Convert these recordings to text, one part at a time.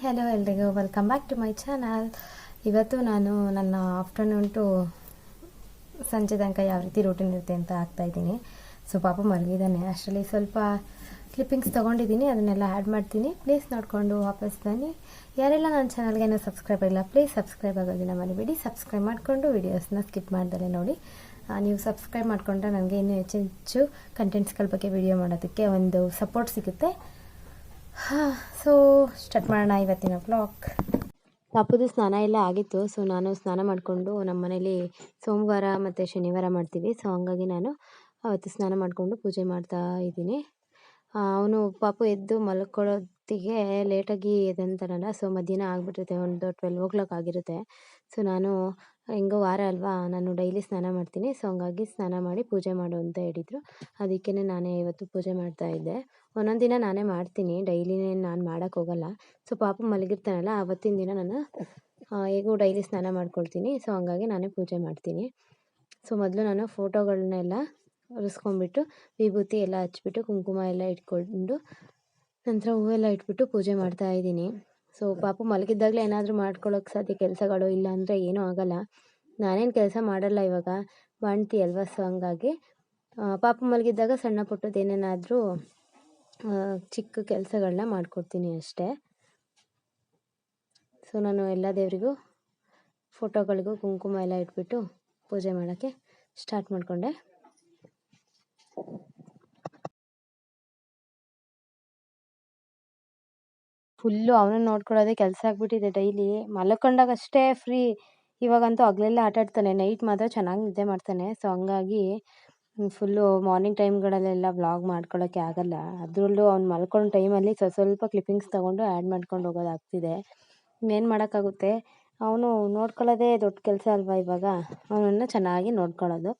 Hello ಎಲ್ರಿಗೂ welcome back to my channel ಇವತ್ತು ನಾನು ನನ್ನ ಆಫ್ಟರ್ನೂನ್ ಟು ಸಂಜೆ ತನಕ ಯಾವ ರೀತಿ ರೂಟೀನ್ ಇರುತ್ತೆ ಅಂತ ಆಗ್ತಾ ಇದ್ದೀನಿ. ಸೊ ಪಾಪ ಮಲಗಿದ್ದಾನೆ. ಅಷ್ಟರಲ್ಲಿ ಸ್ವಲ್ಪ ಕ್ಲಿಪ್ಪಿಂಗ್ಸ್ ತೊಗೊಂಡಿದ್ದೀನಿ, ಅದನ್ನೆಲ್ಲ ಆ್ಯಡ್ ಮಾಡ್ತೀನಿ. ಪ್ಲೀಸ್ ನೋಡಿಕೊಂಡು ವಾಪಸ್ ಬನ್ನಿ. ಯಾರೆಲ್ಲ ನನ್ನ ಚಾನಲ್ಗೆ ಏನೋ ಸಬ್ಸ್ಕ್ರೈಬ್ ಇಲ್ಲ ಪ್ಲೀಸ್ ಸಬ್ಸ್ಕ್ರೈಬ್ ಆಗೋದನ್ನ ಮರಿಬೇಡಿ. ಸಬ್ಸ್ಕ್ರೈಬ್ ಮಾಡಿಕೊಂಡು ವೀಡಿಯೋಸ್ನ ಸ್ಕಿಪ್ ಮಾಡ್ದಲೇ ನೋಡಿ. ನೀವು ಸಬ್ಸ್ಕ್ರೈಬ್ ಮಾಡಿಕೊಂಡ್ರೆ ನನಗೆ ಇನ್ನೂ ಹೆಚ್ಚು ಹೆಚ್ಚು ಕಂಟೆಂಟ್ಸ್ಗಳ ಬಗ್ಗೆ ವಿಡಿಯೋ ಮಾಡೋದಕ್ಕೆ ಒಂದು ಸಪೋರ್ಟ್ ಸಿಗುತ್ತೆ. ಹಾಂ ಸೊ ಸ್ಟಾರ್ಟ್ ಮಾಡೋಣ ಇವತ್ತಿನ ಬ್ಲಾಗ್ ತಪ್ಪದು ಸ್ನಾನ ಎಲ್ಲ ಆಗಿತ್ತು ಸೊ ನಾನು ಸ್ನಾನ ಮಾಡಿಕೊಂಡು ನಮ್ಮ ಮನೇಲಿ ಸೋಮವಾರ ಮತ್ತು ಶನಿವಾರ ಮಾಡ್ತೀವಿ. ಸೊ ಹಂಗಾಗಿ ನಾನು ಅವತ್ತು ಸ್ನಾನ ಮಾಡಿಕೊಂಡು ಪೂಜೆ ಮಾಡ್ತಾ ಇದ್ದೀನಿ. ಅವನು ಪಾಪು ಎದ್ದು ಮಲ್ಕೊಳ್ಳೋತ್ತಿಗೆ ಲೇಟಾಗಿ ಎದಂತಾನಲ್ಲ ಸೊ ಮಧ್ಯಾಹ್ನ ಆಗಿಬಿಟ್ಟಿರುತ್ತೆ, ಒಂದು ಟ್ವೆಲ್ವ್ ಓ ಕ್ಲಾಕ್ ಆಗಿರುತ್ತೆ. ಸೊ ನಾನು ಹೆಂಗೋ ವಾರ ಅಲ್ವಾ, ನಾನು ಡೈಲಿ ಸ್ನಾನ ಮಾಡ್ತೀನಿ. ಸೊ, ಹಂಗಾಗಿ ಸ್ನಾನ ಮಾಡಿ ಪೂಜೆ ಮಾಡು ಅಂತ ಹೇಳಿದರು. ಅದಕ್ಕೇ ನಾನೇ ಇವತ್ತು ಪೂಜೆ ಮಾಡ್ತಾ ಇದ್ದೆ. ಒಂದೊಂದು ದಿನ ನಾನೇ ಮಾಡ್ತೀನಿ. ಡೈಲಿನೇ ನಾನು ಮಾಡೋಕ್ಕೆ ಹೋಗಲ್ಲ. ಸೊ, ಪಾಪ ಮಲಗಿರ್ತಾನಲ್ಲ ಆವತ್ತಿನ ದಿನ ನಾನು ಹೇಗೂ ಡೈಲಿ ಸ್ನಾನ ಮಾಡ್ಕೊಳ್ತೀನಿ. ಸೊ, ಹಂಗಾಗಿ ನಾನೇ ಪೂಜೆ ಮಾಡ್ತೀನಿ. ಸೊ, ಮೊದಲು ನಾನು ಫೋಟೋಗಳನ್ನೆಲ್ಲ ಒರೆಸ್ಕೊಂಡ್ಬಿಟ್ಟು ವಿಭೂತಿ ಎಲ್ಲ ಹಚ್ಬಿಟ್ಟು, ಕುಂಕುಮ ಎಲ್ಲ ಇಟ್ಕೊಂಡು, ನಂತರ ಹೂವೆಲ್ಲ ಇಟ್ಬಿಟ್ಟು ಪೂಜೆ ಮಾಡ್ತಾ ಇದ್ದೀನಿ. ಸೊ ಪಾಪ ಮಲಗಿದ್ದಾಗಲೇ ಏನಾದರೂ ಮಾಡ್ಕೊಳ್ಳೋಕೆ ಸಾಧ್ಯ ಕೆಲಸಗಳು ಇಲ್ಲ ಅಂದರೆ ಏನೂ ಆಗಲ್ಲ. ನಾನೇನು ಕೆಲಸ ಮಾಡಲ್ಲ ಇವಾಗ. ಬಾಣ್ತಿ ಅಲ್ವಾ? ಸೊ ಹಂಗಾಗಿ ಪಾಪ ಮಲಗಿದ್ದಾಗ ಸಣ್ಣ ಪುಟ್ಟದ್ದು ಏನೇನಾದರೂ ಚಿಕ್ಕ ಕೆಲಸಗಳನ್ನ ಮಾಡಿಕೊಡ್ತೀನಿ ಅಷ್ಟೇ. ಸೊ ನಾನು ಎಲ್ಲ ದೇವರಿಗೂ, ಫೋಟೋಗಳಿಗೂ ಕುಂಕುಮ ಎಲ್ಲ ಇಟ್ಬಿಟ್ಟು ಪೂಜೆ ಮಾಡೋಕ್ಕೆ ಸ್ಟಾರ್ಟ್ ಮಾಡಿಕೊಂಡೆ. ಫುಲ್ಲು ಅವನನ್ನ ನೋಡ್ಕೊಳ್ಳೋದೇ ಕೆಲಸ ಆಗಿಬಿಟ್ಟಿದೆ ಡೈಲಿ. ಮಲ್ಕೊಂಡಾಗ ಅಷ್ಟೇ ಫ್ರೀ. ಇವಾಗಂತೂ ಹಗಲೆಲ್ಲ ಆಟ ಆಡ್ತಾನೆ. ನೈಟ್ ಮಾತ್ರ ಚೆನ್ನಾಗಿ ನಿದ್ದೆ ಮಾಡ್ತಾನೆ. ಸೊ, ಹಂಗಾಗಿ ಫುಲ್ಲು ಮಾರ್ನಿಂಗ್ ಟೈಮ್ಗಳಲ್ಲೆಲ್ಲ ವ್ಲಾಗ್ ಮಾಡ್ಕೊಳ್ಳೋಕ್ಕೆ ಆಗಲ್ಲ. ಅದರಲ್ಲೂ ಅವ್ನು ಮಲ್ಕೊಂಡು ಟೈಮಲ್ಲಿ ಸ್ವಲ್ಪ ಸ್ವಲ್ಪ ಕ್ಲಿಪ್ಪಿಂಗ್ಸ್ ತೊಗೊಂಡು ಆ್ಯಡ್ ಮಾಡ್ಕೊಂಡು ಹೋಗೋದಾಗ್ತಿದೆ. ಇನ್ನೇನು ಮಾಡೋಕ್ಕಾಗುತ್ತೆ? ಅವನು ನೋಡ್ಕೊಳ್ಳೋದೇ ದೊಡ್ಡ ಕೆಲಸ ಅಲ್ವಾ ಇವಾಗ? ಅವನನ್ನು ಚೆನ್ನಾಗಿ ನೋಡ್ಕೊಳ್ಳೋದು.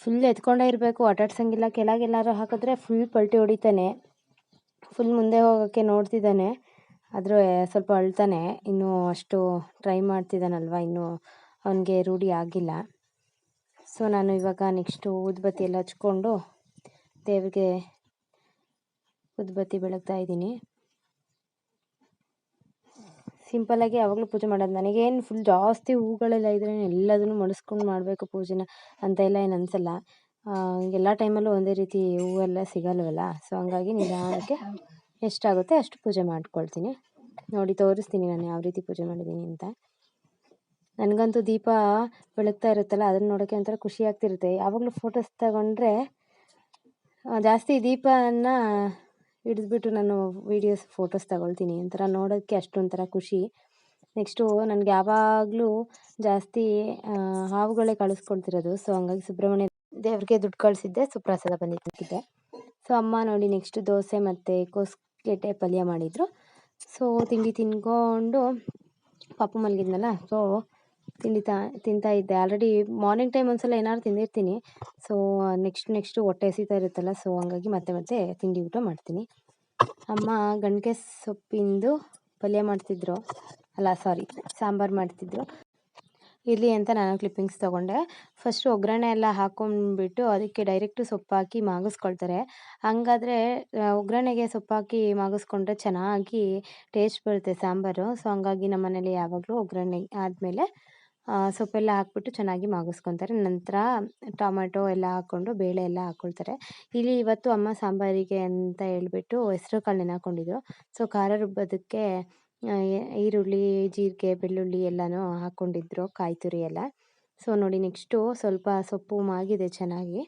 ಫುಲ್ ಎತ್ಕೊಂಡೇ ಇರಬೇಕು. ಆಟಾಡ್ಸಂಗಿಲ್ಲ ಕೆಳಗೆಲ್ಲಾರು ಹಾಕಿದ್ರೆ ಫುಲ್ ಪಲ್ಟಿ ಹೊಡಿತಾನೆ. ಫುಲ್ ಮುಂದೆ ಹೋಗೋಕ್ಕೆ ನೋಡ್ತಿದ್ದಾನೆ. ಆದರೆ ಸ್ವಲ್ಪ ಅಳ್ತಾನೆ. ಇನ್ನೂ ಅಷ್ಟು ಟ್ರೈ ಮಾಡ್ತಿದ್ದಾನಲ್ವ? ಇನ್ನೂ ಅವನಿಗೆ ರೂಢಿ ಆಗಿಲ್ಲ. ಸೊ ನಾನು ಇವಾಗ ನೆಕ್ಸ್ಟು ಊದುಬತ್ತಿ ಎಲ್ಲ ಹಚ್ಕೊಂಡು ದೇವ್ರಿಗೆ ಊದುಬತ್ತಿ ಬೆಳಗ್ತಾ ಇದ್ದೀನಿ. ಸಿಂಪಲ್ಲಾಗಿ ಯಾವಾಗಲೂ ಪೂಜೆ ಮಾಡೋದು ನನಗೇನು ಫುಲ್ ಜಾಸ್ತಿ ಹೂಗಳೆಲ್ಲ ಇದ್ರೆ ಎಲ್ಲದನ್ನು ಮಡಿಸ್ಕೊಂಡು ಮಾಡಬೇಕು ಪೂಜೆನ ಅಂತ ಎಲ್ಲ ಏನು ಅನಿಸಲ್ಲ. ಎಲ್ಲ ಟೈಮಲ್ಲೂ ಒಂದೇ ರೀತಿ ಹೂವೆಲ್ಲ ಸಿಗಲ್ವಲ್ಲ? ಸೊ ಹಂಗಾಗಿ ನಿಧಾನಕ್ಕೆ ಎಷ್ಟಾಗುತ್ತೆ ಅಷ್ಟು ಪೂಜೆ ಮಾಡ್ಕೊಳ್ತೀನಿ. ನೋಡಿ, ತೋರಿಸ್ತೀನಿ ನಾನು ಯಾವ ರೀತಿ ಪೂಜೆ ಮಾಡಿದ್ದೀನಿ ಅಂತ. ನನಗಂತೂ ದೀಪ ಬೆಳಗ್ತಾ ಇರುತ್ತಲ್ಲ, ಅದನ್ನು ನೋಡೋಕ್ಕೆ ಒಂಥರ ಖುಷಿ ಆಗ್ತಿರುತ್ತೆ. ಯಾವಾಗಲೂ ಫೋಟೋಸ್ ತಗೊಂಡ್ರೆ ಜಾಸ್ತಿ ದೀಪನ ಹಿಡಿದ್ಬಿಟ್ಟು ನಾನು ವೀಡಿಯೋಸ್ ಫೋಟೋಸ್ ತಗೊಳ್ತೀನಿ. ಒಂಥರ ನೋಡೋಕ್ಕೆ ಅಷ್ಟೊಂಥರ ಖುಷಿ. ನೆಕ್ಸ್ಟು ನನಗೆ ಯಾವಾಗಲೂ ಜಾಸ್ತಿ ಹಾವುಗಳೇ ಕಳಿಸ್ಕೊಳ್ತಿರೋದು ಸೊ ಹಂಗಾಗಿ ಸುಬ್ರಹ್ಮಣ್ಯ ದೇವ್ರಿಗೆ ದುಡ್ಡು ಕಳಿಸಿದ್ದೆ, ಸುಪ್ರಸಾದ ಬಂದಿದ್ದಕ್ಕಿದ್ದೆ ಸೊ ಅಮ್ಮ ನೋಡಿ ನೆಕ್ಸ್ಟ್ ದೋಸೆ ಮತ್ತು ಕೋಸ್ಗೆಟೆ ಪಲ್ಯ ಮಾಡಿದರು. ಸೊ ತಿಂಡಿ ತಿನ್ಕೊಂಡು ಪಾಪ ಮಲಗಿದ್ನಲ್ಲ ಸೊ ತಿಂಡಿ ತಾ, ತಿಂತಾ ಇದ್ದೆ. ಆಲ್ರೆಡಿ ಮಾರ್ನಿಂಗ್ ಟೈಮ್ ಒಂದ್ಸಲ ಏನಾದ್ರು ತಿಂದಿರ್ತೀನಿ. ಸೊ ನೆಕ್ಸ್ಟ್ ನೆಕ್ಸ್ಟು ಹೊಟ್ಟೆ ಹಸಿತಾ ಇರುತ್ತಲ್ಲ ಸೊ ಹಂಗಾಗಿ ಮತ್ತೆ ಮತ್ತೆ ತಿಂಡಿ ಊಟ ಮಾಡ್ತೀನಿ. ಅಮ್ಮ ಗಂಟೆ ಸೊಪ್ಪಿಂದು ಪಲ್ಯ ಮಾಡ್ತಿದ್ರು. ಅಲ್ಲ ಸಾರಿ ಸಾಂಬಾರು ಮಾಡ್ತಿದ್ರು. ಇರಲಿ ಅಂತ ನಾನು ಕ್ಲಿಪ್ಪಿಂಗ್ಸ್ ತೊಗೊಂಡೆ. ಫಸ್ಟು ಒಗ್ಗರಣೆ ಎಲ್ಲ ಹಾಕೊಂಡ್ಬಿಟ್ಟು ಅದಕ್ಕೆ ಡೈರೆಕ್ಟು ಸೊಪ್ಪು ಹಾಕಿ ಮಾಗಿಸ್ಕೊಳ್ತಾರೆ. ಹಂಗಾದ್ರೆ ಒಗ್ಗರಣೆಗೆ ಸೊಪ್ಪು ಹಾಕಿ ಮಾಗಿಸ್ಕೊಂಡ್ರೆ ಚೆನ್ನಾಗಿ ಟೇಸ್ಟ್ ಬರುತ್ತೆ ಸಾಂಬಾರು. ಸೊ ಹಂಗಾಗಿ ನಮ್ಮ ಮನೇಲಿ ಯಾವಾಗಲೂ ಒಗ್ಗರಣೆ ಆದಮೇಲೆ ಸೊಪ್ಪೆಲ್ಲ ಹಾಕ್ಬಿಟ್ಟು ಚೆನ್ನಾಗಿ ಮಾಗಿಸ್ಕೊತಾರೆ. ನಂತರ ಟೊಮೆಟೊ ಎಲ್ಲ ಹಾಕ್ಕೊಂಡು ಬೇಳೆ ಎಲ್ಲ ಹಾಕ್ಕೊಳ್ತಾರೆ ಇಲ್ಲಿ ಇವತ್ತು ಅಮ್ಮ ಸಾಂಬಾರಿಗೆ ಅಂತ ಹೇಳ್ಬಿಟ್ಟು ಹೆಸ್ರು ಕಾಳು ನೆನೆ ಹಾಕ್ಕೊಂಡಿದ್ರು ಸೊ ಖಾರ ರುಬ್ಬೋದಕ್ಕೆ ಈರುಳ್ಳಿ, ಜೀರಿಗೆ, ಬೆಳ್ಳುಳ್ಳಿ ಎಲ್ಲನೂ ಹಾಕ್ಕೊಂಡಿದ್ರು ಕಾಯಿ ತುರಿ ಎಲ್ಲ. ಸೊ ನೋಡಿ ನೆಕ್ಸ್ಟು ಸ್ವಲ್ಪ ಸೊಪ್ಪು ಮಾಗಿದೆ ಚೆನ್ನಾಗಿ.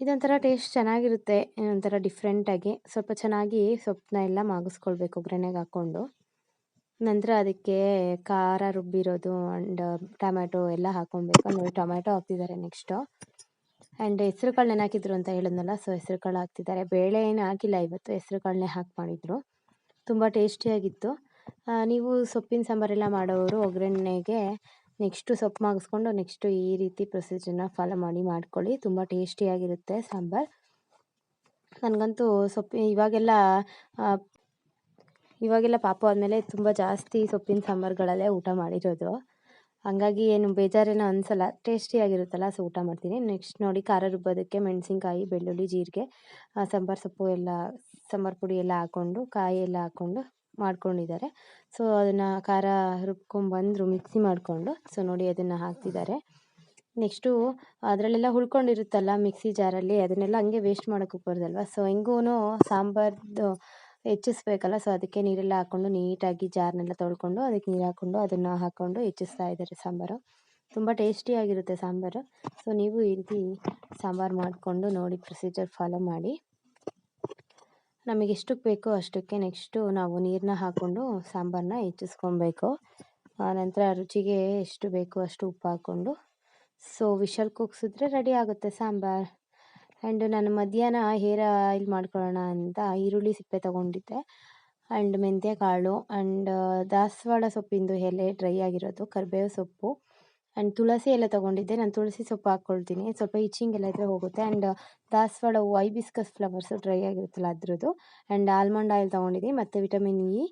ಇದೊಂಥರ ಟೇಸ್ಟ್ ಚೆನ್ನಾಗಿರುತ್ತೆ, ಒಂಥರ ಡಿಫ್ರೆಂಟಾಗಿ ಸ್ವಲ್ಪ ಚೆನ್ನಾಗಿ ಸೊಪ್ಪನ್ನ ಎಲ್ಲ ಮಾಗಿಸ್ಕೊಳ್ಬೇಕು ಒಗ್ಗರಣೆಗೆ ಹಾಕ್ಕೊಂಡು. ನಂತರ ಅದಕ್ಕೆ ಖಾರ ರುಬ್ಬಿರೋದು ಆ್ಯಂಡ್ ಟೊಮ್ಯಾಟೊ ಎಲ್ಲ ಹಾಕ್ಕೊಬೇಕು ನೋಡಿ, ಟೊಮ್ಯಾಟೊ ಹಾಕ್ತಿದ್ದಾರೆ ನೆಕ್ಸ್ಟು ಆ್ಯಂಡ್ ಹೆಸ್ರು ಕಾಳು ಹಾಕಿದ್ರು ಅಂತ ಹೇಳಿದ್ನಲ್ಲ ಸೊ ಹೆಸ್ರು ಕಾಳು ಹಾಕ್ತಿದ್ದಾರೆ. ಬೇಳೆ ಏನು ಹಾಕಿಲ್ಲ ಇವತ್ತು ಹೆಸ್ರು ಕಾಳನ್ನೇ ಹಾಕಿ ಮಾಡಿದರು. ತುಂಬ ಟೇಸ್ಟಿಯಾಗಿತ್ತು ನೀವು ಸೊಪ್ಪಿನ ಸಾಂಬಾರೆಲ್ಲ ಮಾಡೋರು ಒಗ್ಗರಣೆಗೆ ನೆಕ್ಸ್ಟು ಸೊಪ್ಪು ಮಾಗಿಸ್ಕೊಂಡು ನೆಕ್ಸ್ಟು ಈ ರೀತಿ ಪ್ರೊಸೀಜರ್ನ ಫಾಲೋ ಮಾಡಿ ಮಾಡ್ಕೊಳ್ಳಿ. ತುಂಬ ಟೇಸ್ಟಿಯಾಗಿರುತ್ತೆ ಸಾಂಬಾರು. ನನಗಂತೂ ಸೊಪ್ಪು ಇವಾಗೆಲ್ಲ ಇವಾಗೆಲ್ಲ ಪಾಪ ಆದಮೇಲೆ ತುಂಬ ಜಾಸ್ತಿ ಸೊಪ್ಪಿನ ಸಾಂಬಾರುಗಳಲ್ಲೇ ಊಟ ಮಾಡಿರೋದು. ಹಂಗಾಗಿ ಏನು ಬೇಜಾರೇನೋ ಅನಿಸಲ್ಲ. ಟೇಸ್ಟಿಯಾಗಿರುತ್ತಲ್ಲ ಸೊ ಊಟ ಮಾಡ್ತೀನಿ. ನೆಕ್ಸ್ಟ್ ನೋಡಿ ಖಾರ ರುಬ್ಬೋದಕ್ಕೆ ಮೆಣಸಿನ್ಕಾಯಿ, ಬೆಳ್ಳುಳ್ಳಿ, ಜೀರಿಗೆ ಸಾಂಬಾರು ಸೊಪ್ಪು ಎಲ್ಲ, ಸಾಂಬಾರು ಪುಡಿ ಎಲ್ಲ ಹಾಕ್ಕೊಂಡು ಕಾಯಿ ಎಲ್ಲ ಹಾಕ್ಕೊಂಡು ಮಾಡ್ಕೊಂಡಿದ್ದಾರೆ. ಸೊ ಅದನ್ನು ಖಾರ ರುಬ್ಕೊಂಬಂದರು ಮಿಕ್ಸಿ ಮಾಡಿಕೊಂಡು ಸೊ ನೋಡಿ ಅದನ್ನು ಹಾಕ್ತಿದ್ದಾರೆ. ನೆಕ್ಸ್ಟು ಅದರಲ್ಲೆಲ್ಲ ಉಳ್ಕೊಂಡಿರುತ್ತಲ್ಲ ಮಿಕ್ಸಿ ಜಾರಲ್ಲಿ ಅದನ್ನೆಲ್ಲ ಹಂಗೆ ವೇಸ್ಟ್ ಮಾಡೋಕ್ಕೆ ಹೋಗ್ಬಾರ್ದಲ್ವ? ಸೊ ಹೆಂಗೂ ಸಾಂಬಾರ್ದು ಹೆಚ್ಚಿಸ್ಬೇಕಲ್ಲ. ಸೊ ಅದಕ್ಕೆ ನೀರೆಲ್ಲ ಹಾಕ್ಕೊಂಡು ನೀಟಾಗಿ ಜಾರ್ನೆಲ್ಲ ತೊಳ್ಕೊಂಡು ಅದಕ್ಕೆ ನೀರು ಹಾಕ್ಕೊಂಡು ಅದನ್ನು ಹಾಕ್ಕೊಂಡು ಹೆಚ್ಚಿಸ್ತಾ ಇದ್ದಾರೆ ಸಾಂಬಾರು. ತುಂಬ ಟೇಸ್ಟಿಯಾಗಿರುತ್ತೆ ಸಾಂಬಾರು. ಸೊ ನೀವು ಈ ರೀತಿ ಸಾಂಬಾರು ಮಾಡಿಕೊಂಡು ನೋಡಿ ಪ್ರೊಸೀಜರ್ ಫಾಲೋ ಮಾಡಿ. ನಮಗೆ ಬೇಕೋ ಅಷ್ಟಕ್ಕೆ ನೆಕ್ಸ್ಟು ನಾವು ನೀರನ್ನ ಹಾಕ್ಕೊಂಡು ಸಾಂಬಾರನ್ನ ಹೆಚ್ಚಿಸ್ಕೊಬೇಕು. ನಂತರ ರುಚಿಗೆ ಎಷ್ಟು ಬೇಕು ಅಷ್ಟು ಉಪ್ಪು ಹಾಕ್ಕೊಂಡು ಸೊ ವಿಶಲ್ ಕುಗ್ಸಿದ್ರೆ ರೆಡಿ ಆಗುತ್ತೆ ಸಾಂಬಾರು. ಆ್ಯಂಡ್ ನಾನು ಮಧ್ಯಾಹ್ನ ಹೇರ್ ಆಯಿಲ್ ಮಾಡ್ಕೊಳ್ಳೋಣ ಅಂತ ಈರುಳ್ಳಿ ಸಿಪ್ಪೆ ತೊಗೊಂಡಿದ್ದೆ. ಆ್ಯಂಡ್ ಮೆಂತ್ಯ ಕಾಳು ಆ್ಯಂಡ್ ದಾಸವಾಳ ಸೊಪ್ಪಿಂದು ಎಲೆ ಡ್ರೈ ಆಗಿರೋದು, ಕರಿಬೇವು ಸೊಪ್ಪು ಆ್ಯಂಡ್ ತುಳಸಿ ಎಲೆ ತೊಗೊಂಡಿದ್ದೆ. ನಾನು ತುಳಸಿ ಸೊಪ್ಪು ಹಾಕ್ಕೊಳ್ತೀನಿ. ಸ್ವಲ್ಪ ಇಚ್ಚಿಂಗ್ ಎಲ್ಲ ಇದ್ದರೆ ಹೋಗುತ್ತೆ. ಆ್ಯಂಡ್ ದಾಸವಾಳ ಹೂವು ಐಬಿಸ್ಕಸ್ ಫ್ಲವರ್ಸು ಡ್ರೈ ಆಗಿರುತ್ತಲ್ಲ ಅದ್ರದ್ದು. ಆ್ಯಂಡ್ ಆಲ್ಮಂಡ್ ಆಯಿಲ್ ತೊಗೊಂಡಿದ್ದೀನಿ. ಮತ್ತು ವಿಟಮಿನ್ ಇ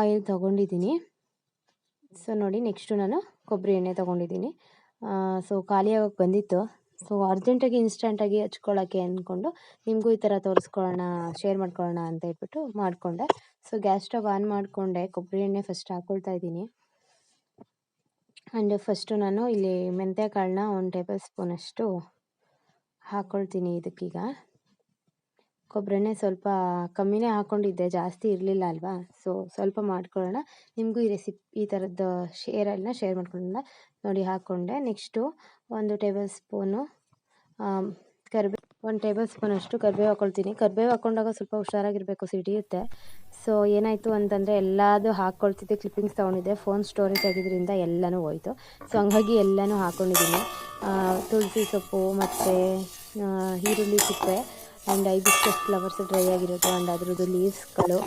ಆಯಿಲ್ ತೊಗೊಂಡಿದ್ದೀನಿ. ಸೊ ನೋಡಿ ನೆಕ್ಸ್ಟು ನಾನು ಕೊಬ್ಬರಿ ಎಣ್ಣೆ ತೊಗೊಂಡಿದ್ದೀನಿ. ಸೊ ಖಾಲಿಯಾಗೋಕ್ಕೆ ಬಂದಿತ್ತು. ಸೊ ಅರ್ಜೆಂಟಾಗಿ ಇನ್ಸ್ಟೆಂಟಾಗಿ ಹಚ್ಕೊಳ್ಳೋಕ್ಕೆ ಅಂದ್ಕೊಂಡು ನಿಮಗೂ ಈ ಥರ ತೋರಿಸ್ಕೊಳ್ಳೋಣ ಶೇರ್ ಮಾಡ್ಕೊಳ್ಳೋಣ ಅಂತ ಹೇಳ್ಬಿಟ್ಟು ಮಾಡಿಕೊಂಡೆ. ಸೊ ಗ್ಯಾಸ್ ಸ್ಟವ್ ಆನ್ ಮಾಡಿಕೊಂಡೆ. ಕೊಬ್ಬರಿ ಎಣ್ಣೆ ಫಸ್ಟ್ ಹಾಕ್ಕೊಳ್ತಾ ಇದ್ದೀನಿ. ಆ್ಯಂಡ್ ಫಸ್ಟು ನಾನು ಇಲ್ಲಿ ಮೆಂತ್ಯ ಕಾಳನ್ನ ಒಂದು ಟೇಬಲ್ ಸ್ಪೂನಷ್ಟು ಹಾಕ್ಕೊಳ್ತೀನಿ ಇದಕ್ಕೀಗ. ಕೊಬ್ಬರೆಣ್ಣೆ ಸ್ವಲ್ಪ ಕಮ್ಮಿನೇ ಹಾಕ್ಕೊಂಡಿದ್ದೆ ಜಾಸ್ತಿ ಇರಲಿಲ್ಲ ಅಲ್ವಾ? ಸೊ ಸ್ವಲ್ಪ ಮಾಡ್ಕೊಳ್ಳೋಣ. ನಿಮಗೂ ಈ ರೆಸಿಪಿ ಈ ಥರದ್ದು ಶೇರನ್ನ ಶೇರ್ ಮಾಡ್ಕೊಳ್ಳೋಣ. ನೋಡಿ ಹಾಕ್ಕೊಂಡೆ ನೆಕ್ಸ್ಟು ಒಂದು ಟೇಬಲ್ ಸ್ಪೂನು ಕರಿಬೇ, ಒಂದು ಟೇಬಲ್ ಸ್ಪೂನಷ್ಟು ಕರಿಬೇವು ಹಾಕ್ಕೊಳ್ತೀನಿ ಕರಿಬೇವು ಹಾಕ್ಕೊಂಡಾಗ ಸ್ವಲ್ಪ ಹುಷಾರಾಗಿರಬೇಕು, ಸಿಡಿಯುತ್ತೆ. ಸೊ ಏನಾಯಿತು ಅಂತಂದರೆ ಎಲ್ಲದು ಹಾಕ್ಕೊಳ್ತಿದ್ದೆ ಕ್ಲಿಪ್ಪಿಂಗ್ಸ್ ತೊಗೊಂಡಿದ್ದೆ. ಫೋನ್ ಸ್ಟೋರೇಜ್ ಆಗಿದ್ದರಿಂದ ಎಲ್ಲನೂ ಹೋಯಿತು. ಸೊ ಹಂಗಾಗಿ ಎಲ್ಲನೂ ಹಾಕ್ಕೊಂಡಿದ್ದೀನಿ ತುಳಸಿ ಸೊಪ್ಪು, ಮತ್ತು ಈರುಳ್ಳಿ ಸಿಪ್ಪೆ ಆ್ಯಂಡ್ ಐಬಿಸ್ಕಸ್ ಫ್ಲವರ್ಸ್ ಡ್ರೈ ಆಗಿರೋದು. ಆ್ಯಂಡ್ ಅದರದ್ದು ಲೀವ್ಸ್ಗಳು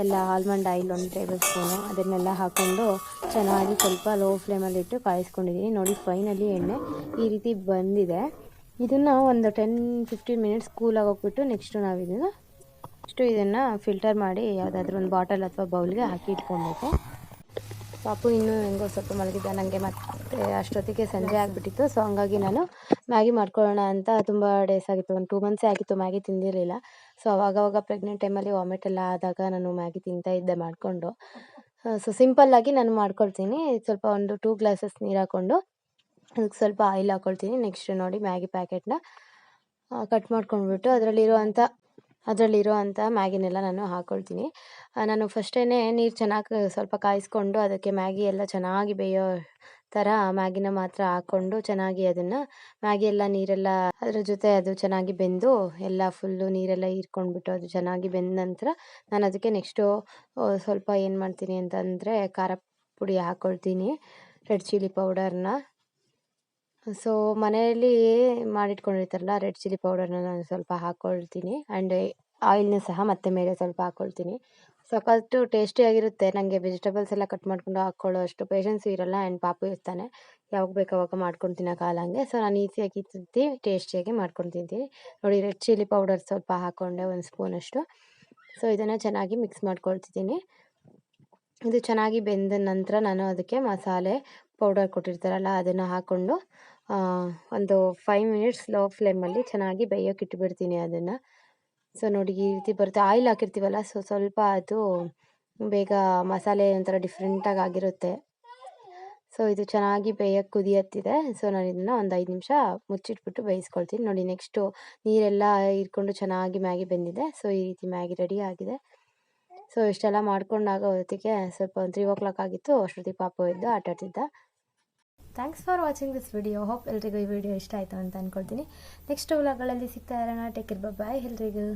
ಎಲ್ಲ ಆಲ್ಮಂಡ್ ಆಯಿಲ್ ಒಂದು ಟೇಬಲ್ ಸ್ಪೂನು ಅದನ್ನೆಲ್ಲ ಹಾಕ್ಕೊಂಡು ಚೆನ್ನಾಗಿ ಸ್ವಲ್ಪ ಲೋ ಫ್ಲೇಮಲ್ಲಿಟ್ಟು ಕಾಯಿಸ್ಕೊಂಡಿದ್ದೀನಿ ನೋಡಿ ಫೈನಲಿ ಎಣ್ಣೆ ಈ ರೀತಿ ಬಂದಿದೆ. ಇದನ್ನು ಒಂದು ಟೆನ್ ಫಿಫ್ಟೀನ್ ಮಿನಿಟ್ಸ್ ಕೂಲಾಗಿ ಹೋಗ್ಬಿಟ್ಟು ನೆಕ್ಸ್ಟು ನಾವು ಇದನ್ನು ನೆಕ್ಸ್ಟು ಇದನ್ನು ಫಿಲ್ಟರ್ ಮಾಡಿ, ಯಾವುದಾದ್ರೂ ಒಂದು ಬಾಟಲ್ ಅಥವಾ ಬೌಲ್ಗೆ ಹಾಕಿ ಇಟ್ಕೊಬೇಕು. ಪಾಪು ಇನ್ನೂ ಹೆಂಗೋ ಸ್ವಲ್ಪ ಮಲಗಿದ್ದ ನನಗೆ ಮತ್ತೆ ಅಷ್ಟೊತ್ತಿಗೆ ಸಂಜೆ ಆಗಿಬಿಟ್ಟಿತ್ತು. ಸೊ ಹಂಗಾಗಿ ನಾನು ಮ್ಯಾಗಿ ಮಾಡ್ಕೊಳ್ಳೋಣ ಅಂತ ತುಂಬ ಡೇಸ್ ಆಗಿತ್ತು. ಒಂದು ಟೂ ಮಂತ್ಸೇ ಆಗಿತ್ತು ಮ್ಯಾಗಿ ತಿಂದಿರಲಿಲ್ಲ. ಸೊ ಅವಾಗವಾಗ ಪ್ರೆಗ್ನೆಂಟ್ ಟೈಮಲ್ಲಿ ವಾಮಿಟ್ ಎಲ್ಲ ಆದಾಗ ನಾನು ಮ್ಯಾಗಿ ತಿಂತಾ ಇದ್ದೆ ಮಾಡಿಕೊಂಡು. ಸೊ ಸಿಂಪಲ್ಲಾಗಿ ನಾನು ಮಾಡ್ಕೊಳ್ತೀನಿ. ಸ್ವಲ್ಪ ಒಂದು ಟೂ ಗ್ಲಾಸಸ್ ನೀರು ಹಾಕ್ಕೊಂಡು ಅದಕ್ಕೆ ಸ್ವಲ್ಪ ಆಯಿಲ್ ಹಾಕ್ಕೊಳ್ತೀನಿ ನೆಕ್ಸ್ಟ್ ನೋಡಿ ಮ್ಯಾಗಿ ಪ್ಯಾಕೆಟ್ನ ಕಟ್ ಮಾಡ್ಕೊಂಡ್ಬಿಟ್ಟು ಅದರಲ್ಲಿರುವಂಥ ಅದರಲ್ಲಿರೋ ಅಂಥ ಮ್ಯಾಗಿನೆಲ್ಲ ನಾನು ಹಾಕ್ಕೊಳ್ತೀನಿ ನಾನು ಫಸ್ಟೇ ನೀರು ಚೆನ್ನಾಗಿ ಸ್ವಲ್ಪ ಕಾಯಿಸ್ಕೊಂಡು ಅದಕ್ಕೆ ಮ್ಯಾಗಿ ಎಲ್ಲ ಚೆನ್ನಾಗಿ ಬೇಯೋ ಥರ ಮ್ಯಾಗಿನ ಮಾತ್ರ ಹಾಕ್ಕೊಂಡು ಚೆನ್ನಾಗಿ ಅದನ್ನು ಮ್ಯಾಗಿ ಎಲ್ಲ ನೀರೆಲ್ಲ ಅದರ ಜೊತೆ ಅದು ಚೆನ್ನಾಗಿ ಬೆಂದು ಎಲ್ಲ ಫುಲ್ಲು ನೀರೆಲ್ಲ ಹೀರ್ಕೊಂಡ್ಬಿಟ್ಟು ಅದು ಚೆನ್ನಾಗಿ ಬೆಂದ ನಂತರ ನಾನು ಅದಕ್ಕೆ ನೆಕ್ಸ್ಟು ಸ್ವಲ್ಪ ಏನು ಮಾಡ್ತೀನಿ ಅಂತಂದರೆ ಖಾರ ಪುಡಿ ಹಾಕ್ಕೊಳ್ತೀನಿ ರೆಡ್ ಚಿಲ್ಲಿ ಪೌಡರ್ನ. ಸೊ, ಮನೆಯಲ್ಲಿ ಮಾಡಿಟ್ಕೊಂಡಿರ್ತಾರಲ್ಲ, ರೆಡ್ ಚಿಲ್ಲಿ ಪೌಡರ್ನ ನಾನು ಸ್ವಲ್ಪ ಹಾಕ್ಕೊಳ್ತೀನಿ ಆ್ಯಂಡ್ ಆಯಿಲ್ನ ಸಹ ಮತ್ತೆ ಮೇಲೆ ಸ್ವಲ್ಪ ಹಾಕ್ಕೊಳ್ತೀನಿ ಸಖತ್ತು ಟೇಸ್ಟಿಯಾಗಿರುತ್ತೆ ನನಗೆ ವೆಜಿಟೇಬಲ್ಸ್ ಎಲ್ಲ ಕಟ್ ಮಾಡ್ಕೊಂಡು ಹಾಕ್ಕೊಳ್ಳೋ ಅಷ್ಟು ಪೇಷನ್ಸ್ ಇರಲ್ಲ ಆ್ಯಂಡ್ ಪಾಪು ಇರ್ತಾನೆ. ಯಾವಾಗ ಬೇಕು ಅವಾಗ ಮಾಡ್ಕೊಂಡು ಹಂಗೆ. ಸೊ, ನಾನು ಈಸಿಯಾಗಿ ತಿಂತಿ ಟೇಸ್ಟಿಯಾಗಿ ಮಾಡ್ಕೊಂಡು ತಿಂತೀನಿ. ನೋಡಿ, ರೆಡ್ ಚಿಲ್ಲಿ ಪೌಡರ್ ಸ್ವಲ್ಪ ಹಾಕ್ಕೊಂಡೆ ಒಂದು ಸ್ಪೂನಷ್ಟು. ಸೊ, ಇದನ್ನು ಚೆನ್ನಾಗಿ ಮಿಕ್ಸ್ ಮಾಡ್ಕೊಳ್ತಿದ್ದೀನಿ. ಇದು ಚೆನ್ನಾಗಿ ಬೆಂದ ನಂತರ ನಾನು ಅದಕ್ಕೆ ಮಸಾಲೆ ಪೌಡರ್ ಕೊಟ್ಟಿರ್ತಾರಲ್ಲ, ಅದನ್ನು ಹಾಕ್ಕೊಂಡು ಒಂದು ಫೈವ್ ಮಿನಿಟ್ಸ್ ಲೋ ಫ್ಲೇಮಲ್ಲಿ ಚೆನ್ನಾಗಿ ಬೇಯೋಕೆ ಇಟ್ಬಿಡ್ತೀನಿ ಅದನ್ನು. ಸೊ ನೋಡಿ ಈ ರೀತಿ ಬರುತ್ತೆ. ಆಯಿಲ್ ಹಾಕಿರ್ತೀವಲ್ಲ ಸೊ ಸ್ವಲ್ಪ ಅದು ಬೇಗ ಮಸಾಲೆ ಒಂಥರ ಡಿಫ್ರೆಂಟಾಗಿ ಆಗಿರುತ್ತೆ. ಸೊ ಇದು ಚೆನ್ನಾಗಿ ಬೇಯಕ್ಕೆ ಕುದಿಯತ್ತಿದೆ. ಸೊ ನಾನು ಇದನ್ನು ಒಂದು ಐದು ನಿಮಿಷ ಮುಚ್ಚಿಟ್ಬಿಟ್ಟು ಬೇಯಿಸ್ಕೊಳ್ತೀನಿ. ನೋಡಿ ನೆಕ್ಸ್ಟು ನೀರೆಲ್ಲ ಇಟ್ಕೊಂಡು ಚೆನ್ನಾಗಿ ಮ್ಯಾಗಿ ಬೆಂದಿದೆ. ಸೊ ಈ ರೀತಿ ಮ್ಯಾಗಿ ರೆಡಿ ಆಗಿದೆ. ಸೊ ಇಷ್ಟೆಲ್ಲ ಮಾಡ್ಕೊಂಡಾಗ ಹೊತ್ತಿಗೆ ಸ್ವಲ್ಪ ಒಂದು ತ್ರೀ ಓ ಕ್ಲಾಕ್ ಆಗಿತ್ತು. ಅಷ್ಟೊತ್ತಿಗೆ ಪಾಪು ಇದ್ದು ಆಟಾಡ್ತಿದ್ದ. Thanks for watching this video hope ಎಲ್ರಿಗೂ ಈ ವಿಡಿಯೋ ಇಷ್ಟ ಆಯಿತು ಅಂತ ಅಂದ್ಕೊಳ್ತೀನಿ ನೆಕ್ಸ್ಟ್ ವ್ಲಾಗ್ಗಳಲ್ಲಿ ಸಿಗ್ತಾ ಇರೋಣ. ಟೇಕ್ ಇರ್ ಬಾಯ್ ಎಲ್ರಿಗೂ.